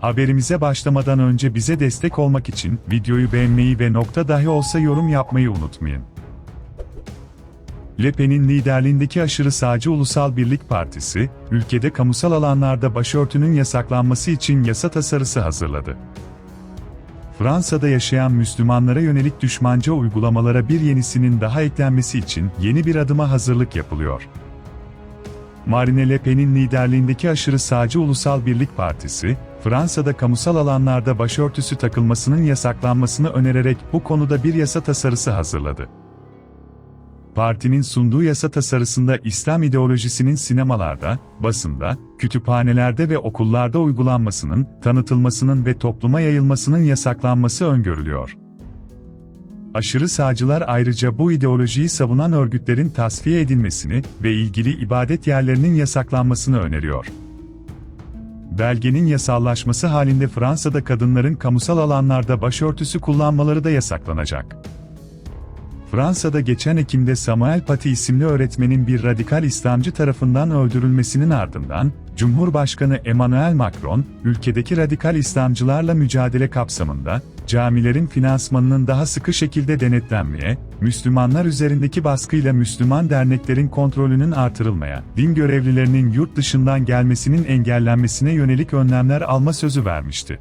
Haberimize başlamadan önce bize destek olmak için videoyu beğenmeyi ve nokta dahi olsa yorum yapmayı unutmayın. Le Pen'in liderliğindeki aşırı sağcı Ulusal Birlik Partisi, ülkede kamusal alanlarda başörtünün yasaklanması için yasa tasarısı hazırladı. Fransa'da yaşayan Müslümanlara yönelik düşmanca uygulamalara bir yenisinin daha eklenmesi için yeni bir adıma hazırlık yapılıyor. Marine Le Pen'in liderliğindeki aşırı sağcı Ulusal Birlik Partisi, Fransa'da kamusal alanlarda başörtüsü takılmasının yasaklanmasını önererek bu konuda bir yasa tasarısı hazırladı. Partinin sunduğu yasa tasarısında İslam ideolojisinin sinemalarda, basında, kütüphanelerde ve okullarda uygulanmasının, tanıtılmasının ve topluma yayılmasının yasaklanması öngörülüyor. Aşırı sağcılar ayrıca bu ideolojiyi savunan örgütlerin tasfiye edilmesini ve ilgili ibadet yerlerinin yasaklanmasını öneriyor. Belgenin yasallaşması halinde Fransa'da kadınların kamusal alanlarda başörtüsü kullanmaları da yasaklanacak. Fransa'da geçen Ekim'de Samuel Paty isimli öğretmenin bir radikal İslamcı tarafından öldürülmesinin ardından, Cumhurbaşkanı Emmanuel Macron, ülkedeki radikal İslamcılarla mücadele kapsamında, camilerin finansmanının daha sıkı şekilde denetlenmeye, Müslümanlar üzerindeki baskıyla Müslüman derneklerin kontrolünün artırılmaya, din görevlilerinin yurt dışından gelmesinin engellenmesine yönelik önlemler alma sözü vermişti.